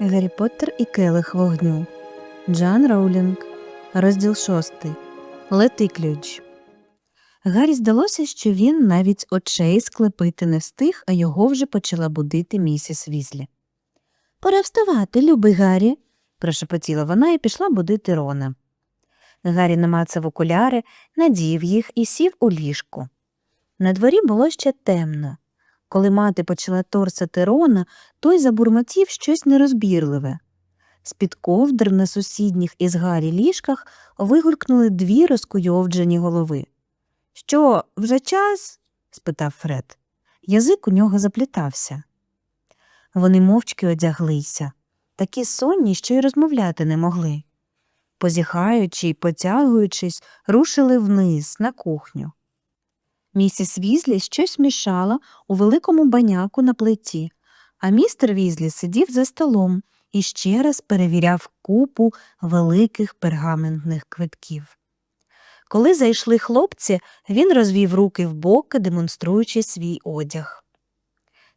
Гаррі Поттер і келих вогню. Джан Роулінг. Розділ шостий. Лети ключ. Гаррі здалося, що він навіть очей склепити не встиг, а його вже почала будити місіс Візлі. Пора вставати, любий Гаррі, прошепотіла вона і пішла будити Рона. Гаррі намацав окуляри, надів їх і сів у ліжку. На дворі було ще темно. Коли мати почала торсати Рона, той забурмотів щось нерозбірливе. З-під ковдр на сусідніх із Гаррі ліжках вигулькнули дві розкуйовджені голови. Що, вже час? спитав Фред. Язик у нього заплітався. Вони мовчки одяглися, такі сонні, що й розмовляти не могли. Позіхаючи й потягуючись, рушили вниз на кухню. Місіс Візлі щось мішала у великому баняку на плиті, а містер Візлі сидів за столом і ще раз перевіряв купу великих пергаментних квитків. Коли зайшли хлопці, він розвів руки в боки, демонструючи свій одяг.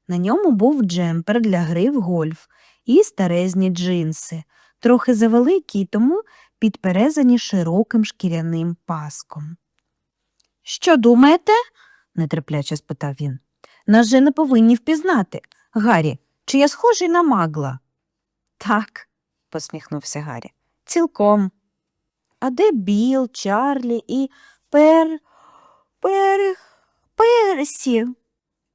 На ньому був джемпер для гри в гольф і старезні джинси, трохи завеликі, тому підперезані широким шкіряним паском. Що думаєте? нетерпляче спитав він. Нас же не повинні впізнати. Гаррі, чи я схожий на магла? Так, посміхнувся Гаррі. Цілком. А де Біл, Чарлі і пер. пер. персі?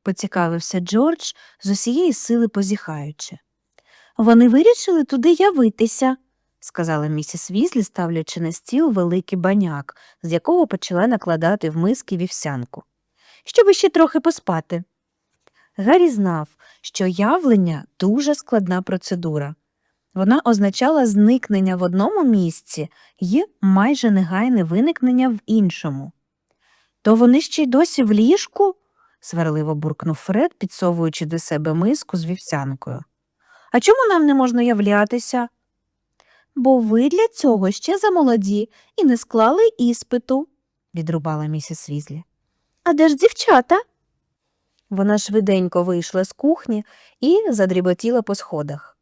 поцікавився Джордж з усієї сили позіхаючи. Вони вирішили туди явитися, сказала місіс Візлі, ставлячи на стіл великий баняк, з якого почала накладати в миски вівсянку. Щоб іще трохи поспати. Гаррі знав, що явлення дуже складна процедура. Вона означала зникнення в одному місці і майже негайне виникнення в іншому. То вони ще й досі в ліжку? сварливо буркнув Фред, підсовуючи до себе миску з вівсянкою. А чому нам не можна являтися? Бо ви для цього ще замолоді і не склали іспиту, відрубала місіс Візлі. А де ж дівчата? Вона швиденько вийшла з кухні і задріботіла по сходах.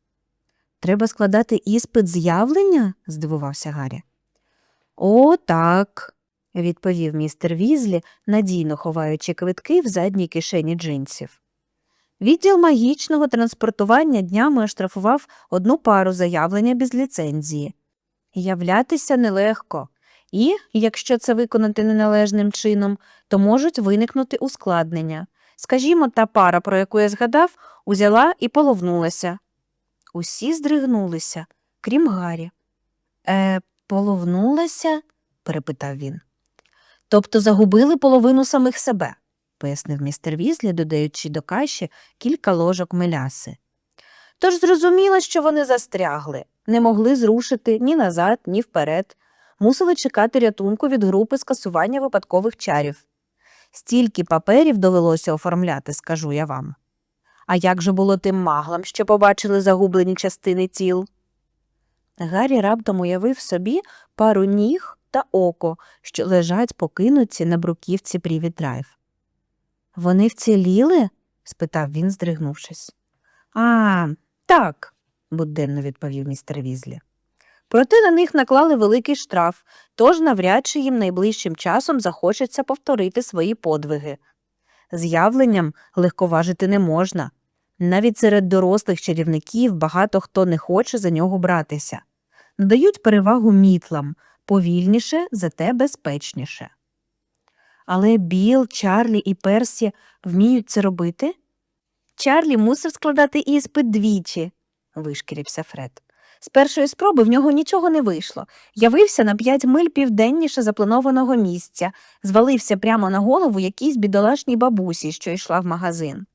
Треба складати іспит з'явлення? здивувався Гаррі. О, так, відповів містер Візлі, надійно ховаючи квитки в задній кишені джинсів. Відділ магічного транспортування днями оштрафував одну пару заявлення без ліцензії. Являтися нелегко, і, якщо це виконати неналежним чином, то можуть виникнути ускладнення. Скажімо, та пара, про яку я згадав, узяла і половнулася. Усі здригнулися, крім Гаррі. Е, половнулася? перепитав він. Тобто загубили половину самих себе, пояснив містер Візлі, додаючи до каші кілька ложок меляси. Тож зрозуміло, що вони застрягли, не могли зрушити ні назад, ні вперед, мусили чекати рятунку від групи скасування випадкових чарів. Стільки паперів довелося оформляти, скажу я вам. А як же було тим маглам, що побачили загублені частини тіл? Гаррі раптом уявив собі пару ніг та око, що лежать покинуті на бруківці Привіт Драйв. Вони вціліли? спитав він, здригнувшись. А, так, буденно відповів містер Візлі. Проте на них наклали великий штраф, тож навряд чи їм найближчим часом захочеться повторити свої подвиги. З'явленням легковажити не можна. Навіть серед дорослих чарівників багато хто не хоче за нього братися. Надають перевагу мітлам повільніше, зате безпечніше. Але Біл, Чарлі і Персі вміють це робити? Чарлі мусив складати іспит двічі, вишкірився Фред. З першої спроби в нього нічого не вийшло. Явився на п'ять миль південніше запланованого місця, звалився прямо на голову якійсь бідолашній бабусі, що йшла в магазин.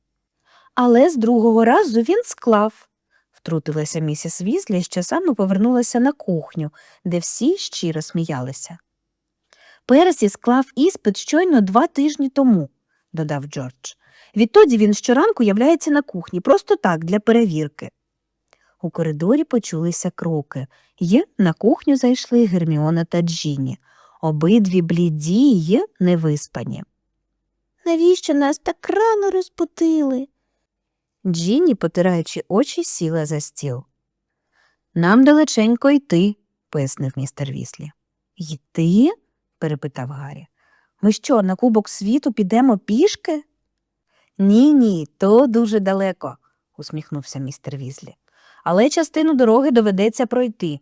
Але з другого разу він склав, втрутилася місіс Візлі, що саме повернулася на кухню, де всі щиро сміялися. Персі склав іспит щойно два тижні тому, додав Джордж. Відтоді він щоранку являється на кухні, просто так, для перевірки. У коридорі почулися кроки, і на кухню зайшли Герміона та Джіні, обидві бліді й невиспані. Навіщо нас так рано розбудили? Джіні, потираючи очі, сіла за стіл. Нам далеченько йти, пояснив містер Віслі. Йти? Перепитав Гаррі. Ми що, на кубок світу підемо пішки? Ні, ні, то дуже далеко, усміхнувся містер Візлі. Але частину дороги доведеться пройти.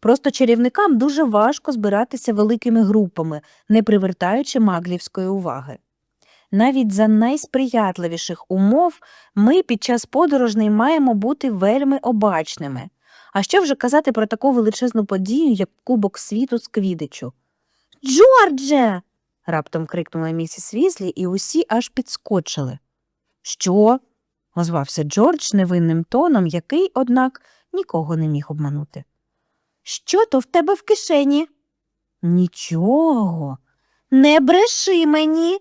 Просто чарівникам дуже важко збиратися великими групами, не привертаючи маглівської уваги. Навіть за найсприятливіших умов ми під час подорожей маємо бути вельми обачними. А що вже казати про таку величезну подію, як Кубок світу з Квідичу? Джордже. раптом крикнула місіс Візлі, і усі аж підскочили. Що? озвався Джордж невинним тоном, який, однак, нікого не міг обманути. Що то в тебе в кишені? Нічого. Не бреши мені.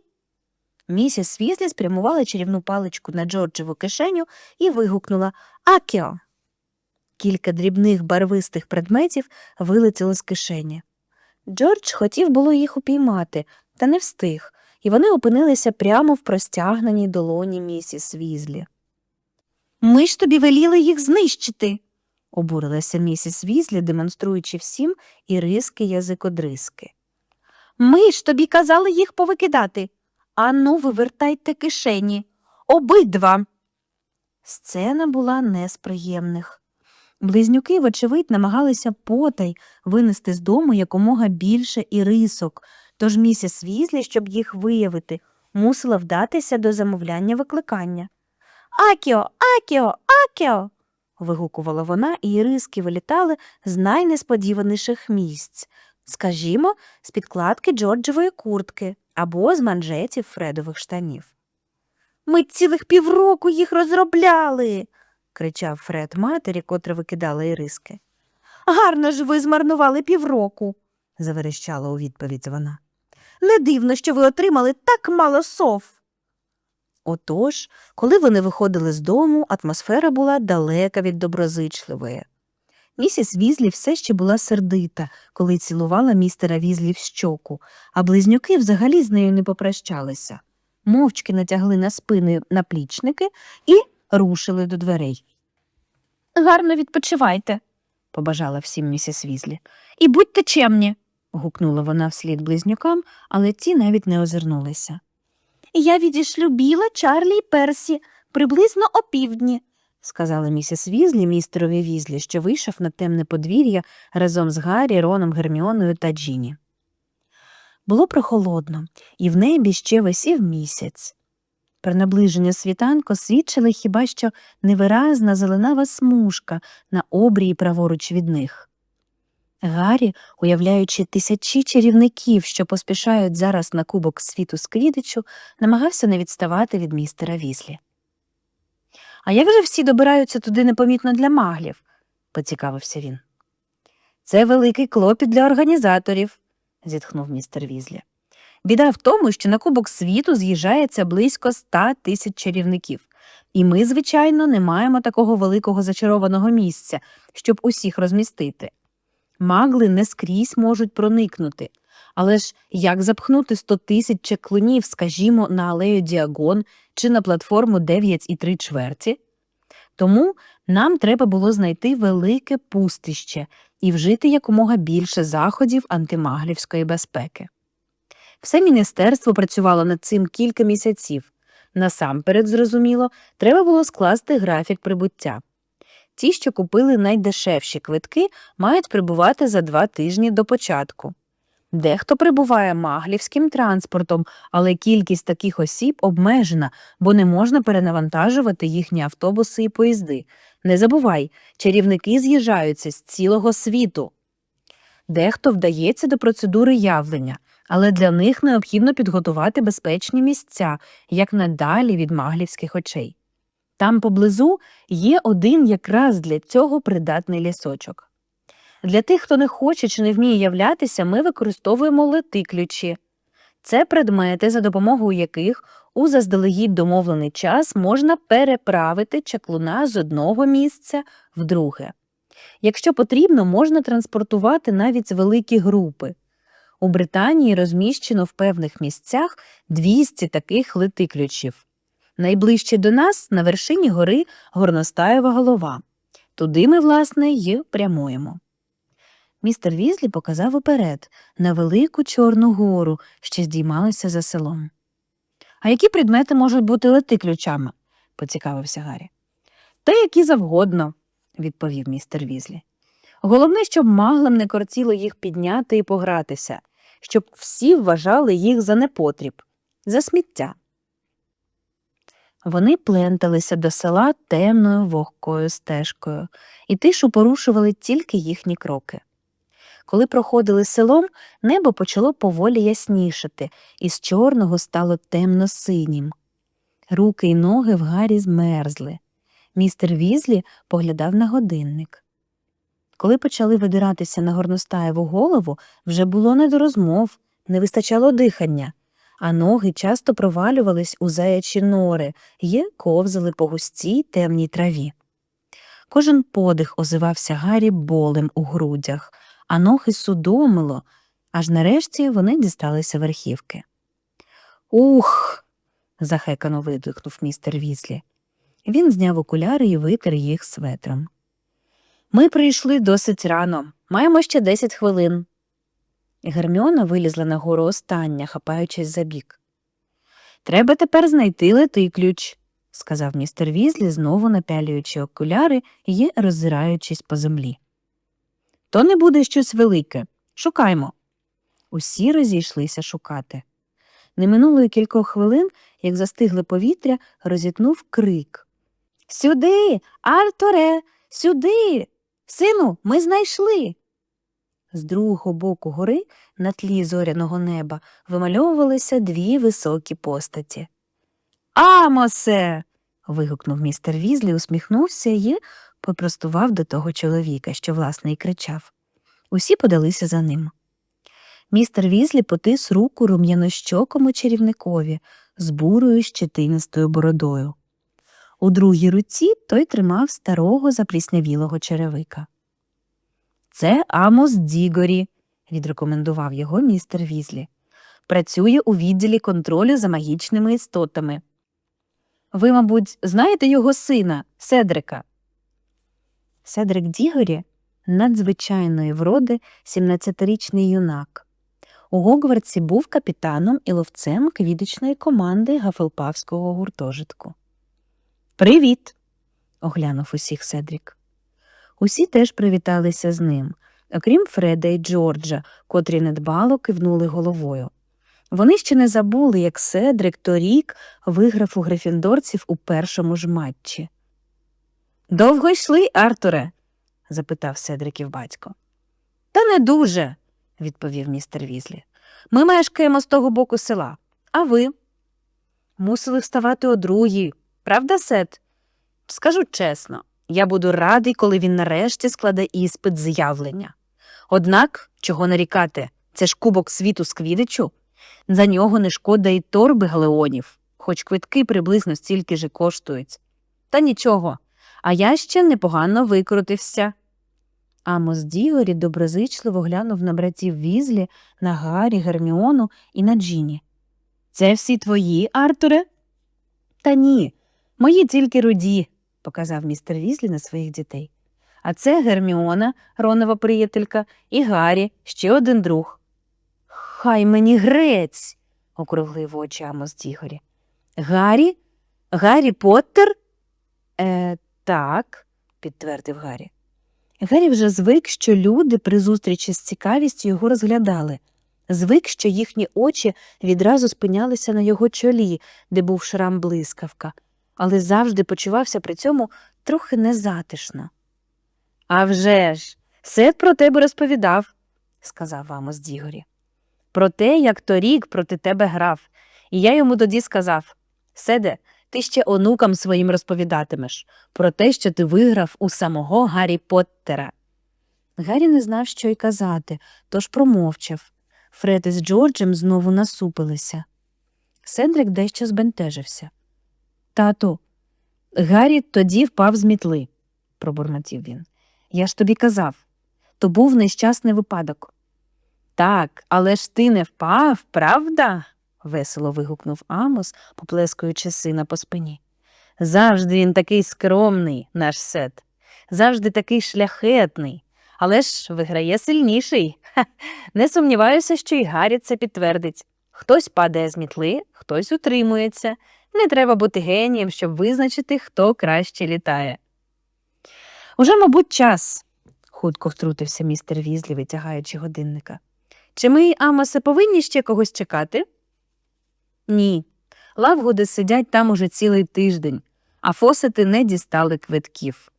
Місіс Візлі спрямувала чарівну паличку на Джорджеву кишеню і вигукнула Акіо. Кілька дрібних барвистих предметів вилетіло з кишені. Джордж хотів було їх упіймати, та не встиг, і вони опинилися прямо в простягненій долоні місіс Візлі. Ми ж тобі веліли їх знищити, обурилася місіс Візлі, демонструючи всім іриски язикодриски. Ми ж тобі казали їх повикидати. Ану, вивертайте кишені. Обидва. Сцена була не з приємних. Близнюки, вочевидь, намагалися потай винести з дому якомога більше ірисок, тож місіс Візлі, щоб їх виявити, мусила вдатися до замовляння викликання. Акіо, Акіо, Акіо. вигукувала вона, і іриски вилітали з найнесподіваніших місць, скажімо, з підкладки Джорджевої куртки або з манжетів Фредових штанів. Ми цілих півроку їх розробляли. Кричав Фред матері, котра викидала іриски. Гарно ж ви змарнували півроку, заверещала у відповідь вона. Не дивно, що ви отримали так мало сов. Отож, коли вони виходили з дому, атмосфера була далека від доброзичливої. Місіс Візлі все ще була сердита, коли цілувала містера Візлі в щоку, а близнюки взагалі з нею не попрощалися. Мовчки натягли на спини наплічники і рушили до дверей. Гарно відпочивайте, побажала всім місіс Візлі. І будьте чемні. гукнула вона вслід близнюкам, але ті навіть не озирнулися. Я відішлю біла, Чарлі й Персі приблизно опівдні, сказала місіс Візлі містерові Візлі, що вийшов на темне подвір'я разом з Гаррі, Роном, Герміоною та Джіні. Було прохолодно, і в небі ще висів місяць. Про наближення світанку свідчила хіба що невиразна зеленава смужка на обрії праворуч від них. Гаррі, уявляючи тисячі чарівників, що поспішають зараз на кубок світу з Квідичу, намагався не відставати від містера Візлі. А як же всі добираються туди непомітно для маглів? поцікавився він. Це великий клопіт для організаторів, зітхнув містер Візлі. Біда в тому, що на кубок світу з'їжджається близько ста тисяч чарівників, і ми, звичайно, не маємо такого великого зачарованого місця, щоб усіх розмістити. Магли не скрізь можуть проникнути. Але ж як запхнути 100 тисяч чеклунів, скажімо, на алею Діагон чи на платформу 9 і 3 чверті? Тому нам треба було знайти велике пустище і вжити якомога більше заходів антимаглівської безпеки. Все міністерство працювало над цим кілька місяців. Насамперед, зрозуміло, треба було скласти графік прибуття. Ті, що купили найдешевші квитки, мають прибувати за два тижні до початку. Дехто прибуває маглівським транспортом, але кількість таких осіб обмежена, бо не можна перенавантажувати їхні автобуси і поїзди. Не забувай, чарівники з'їжджаються з цілого світу. Дехто вдається до процедури явлення, але для них необхідно підготувати безпечні місця, як надалі від маглівських очей. Там поблизу є один якраз для цього придатний лісочок. Для тих, хто не хоче чи не вміє являтися, ми використовуємо лети-ключі. Це предмети, за допомогою яких у заздалегідь домовлений час можна переправити чаклуна з одного місця в друге. Якщо потрібно, можна транспортувати навіть великі групи. У Британії розміщено в певних місцях 200 таких лети-ключів. Найближче до нас на вершині гори Горностаєва голова. Туди ми, власне, й прямуємо. Містер Візлі показав уперед на велику Чорну гору, що здіймалася за селом. А які предмети можуть бути лети ключами? поцікавився Гаррі. Та які завгодно, відповів містер Візлі. Головне, щоб маглам не кортіло їх підняти і погратися, щоб всі вважали їх за непотріб, за сміття. Вони пленталися до села темною вогкою стежкою, і тишу порушували тільки їхні кроки. Коли проходили селом, небо почало поволі яснішати, і з чорного стало темно-синім. Руки й ноги в Гаррі змерзли. Містер Візлі поглядав на годинник. Коли почали видиратися на горностаєву голову, вже було не до розмов, не вистачало дихання, а ноги часто провалювались у заячі нори й ковзали по густій темній траві. Кожен подих озивався Гаррі болем у грудях, а ноги судомило, аж нарешті вони дісталися верхівки. Ух. захекано видихнув містер Візлі. Він зняв окуляри і витер їх светром. Ми прийшли досить рано, маємо ще десять хвилин. Герміона вилізла на гору остання, хапаючись за бік. Треба тепер знайти летий ключ, сказав містер Візлі, знову напялюючи окуляри і роззираючись по землі. То не буде щось велике. Шукаймо. Усі розійшлися шукати. Не минуло й кількох хвилин, як застигле повітря, розітнув крик. Сюди, Артуре, сюди. Сину, ми знайшли. З другого боку гори на тлі зоряного неба вимальовувалися дві високі постаті. Амосе. вигукнув містер Візлі, усміхнувся і попростував до того чоловіка, що, власне, і кричав. Усі подалися за ним. Містер Візлі потис руку рум'янощокому чарівникові з бурою щетинистою бородою. У другій руці той тримав старого запліснявілого черевика. Це Амос Дігорі, відрекомендував його містер Візлі. Працює у відділі контролю за магічними істотами. Ви, мабуть, знаєте його сина, Седрика. Седрик Дігорі надзвичайної вроди 17-річний юнак. У Гогвартсі був капітаном і ловцем квідочної команди Гафелпавського гуртожитку. Привіт. оглянув усіх Седрік. Усі теж привіталися з ним, окрім Фреда і Джорджа, котрі недбало кивнули головою. Вони ще не забули, як Седрик торік виграв у грифіндорців у першому ж матчі. Довго йшли, Артуре? запитав Седриків батько. Та не дуже, відповів містер Візлі. Ми мешкаємо з того боку села. А ви? Мусили вставати о другій. Правда, Сет? Скажу чесно, я буду радий, коли він нарешті складе іспит з'явлення. Однак, чого нарікати, це ж кубок світу з квідичу. За нього не шкода й торби галеонів, хоч квитки приблизно стільки ж коштують. Та нічого, а я ще непогано викрутився. Амос Дігорі доброзичливо глянув на братів Візлі, на Гаррі, Герміону і на Джіні. Це всі твої, Артуре? Та ні, мої тільки руді, показав містер Візлі на своїх дітей. А це Герміона, Ронова приятелька, і Гаррі, ще один друг. Хай мені грець, округлив очі Амос Дігорі. Гаррі? Гаррі Поттер? Е, так, підтвердив Гаррі. Гаррі вже звик, що люди при зустрічі з цікавістю його розглядали, звик, що їхні очі відразу спинялися на його чолі, де був шрам блискавка, але завжди почувався при цьому трохи незатишно. «А вже ж, Сет про тебе розповідав, сказав Амос Дігорі. Про те, як торік проти тебе грав, і я йому тоді сказав Седе, ти ще онукам своїм розповідатимеш про те, що ти виграв у самого Гаррі Поттера. Гаррі не знав, що й казати, тож промовчав. Фред із Джорджем знову насупилися. Седрик дещо збентежився. Тату, Гаррі тоді впав з мітли, пробурмотів він. Я ж тобі казав. То був нещасний випадок. Так, але ж ти не впав, правда? весело вигукнув Амос, поплескуючи сина по спині. Завжди він такий скромний, наш сет. завжди такий шляхетний, але ж виграє сильніший. Ха, не сумніваюся, що і Гаррі це підтвердить. Хтось падає з мітли, хтось утримується. Не треба бути генієм, щоб визначити, хто краще літає. Уже, мабуть, час, хутко втрутився містер Візлі, витягаючи годинника. Чи ми, Амосе, повинні ще когось чекати? Ні. Лавгуди сидять там уже цілий тиждень, а фосити не дістали квитків,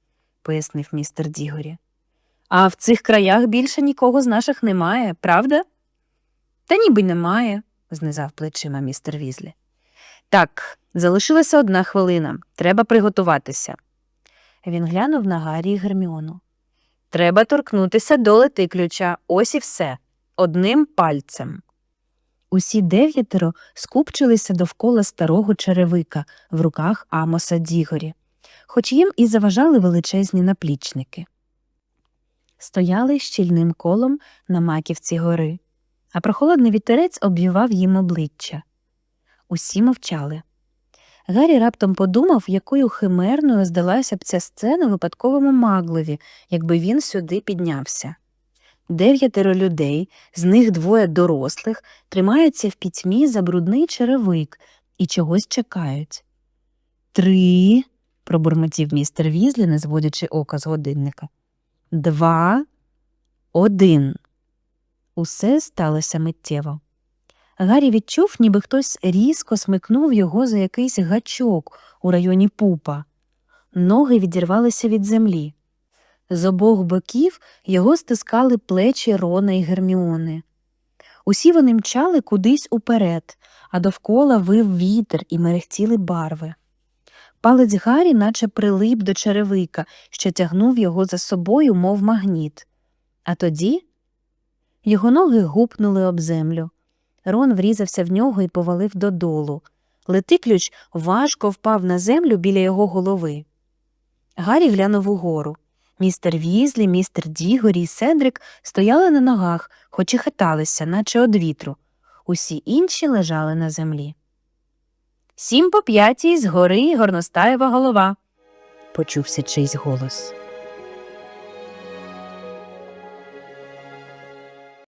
пояснив містер Дігорі. А в цих краях більше нікого з наших немає, правда? Та ніби немає, знизав плечима містер Візлі. Так, залишилася одна хвилина. Треба приготуватися. Він глянув на Гаррі і Герміону. Треба торкнутися до лети ключа, ось і все, одним пальцем. Усі дев'ятеро скупчилися довкола старого черевика в руках Амоса Дігорі, хоч їм і заважали величезні наплічники. Стояли щільним колом на маківці гори, а прохолодний вітерець обвівав їм обличчя. Усі мовчали. Гаррі раптом подумав, якою химерною здалася б ця сцена випадковому маглові, якби він сюди піднявся. Дев'ятеро людей, з них двоє дорослих, тримаються в пітьмі за брудний черевик і чогось чекають. Три. пробурмотів містер Візлі, не зводячи ока з годинника. Два. Один. Усе сталося миттєво. Гаррі відчув, ніби хтось різко смикнув його за якийсь гачок у районі пупа. Ноги відірвалися від землі. З обох боків його стискали плечі Рона і Герміони. Усі вони мчали кудись уперед, а довкола вив вітер і мерехтіли барви. Палець Гаррі наче прилип до черевика, що тягнув його за собою, мов магніт. А тоді його ноги гупнули об землю. Рон врізався в нього і повалив додолу. Летиключ важко впав на землю біля його голови. Гаррі глянув угору. Містер Візлі, містер Дігорі і Седрик стояли на ногах, хоч і хиталися, наче од вітру. Усі інші лежали на землі. Сім по п'ятій згори горностаєва голова, почувся чийсь голос.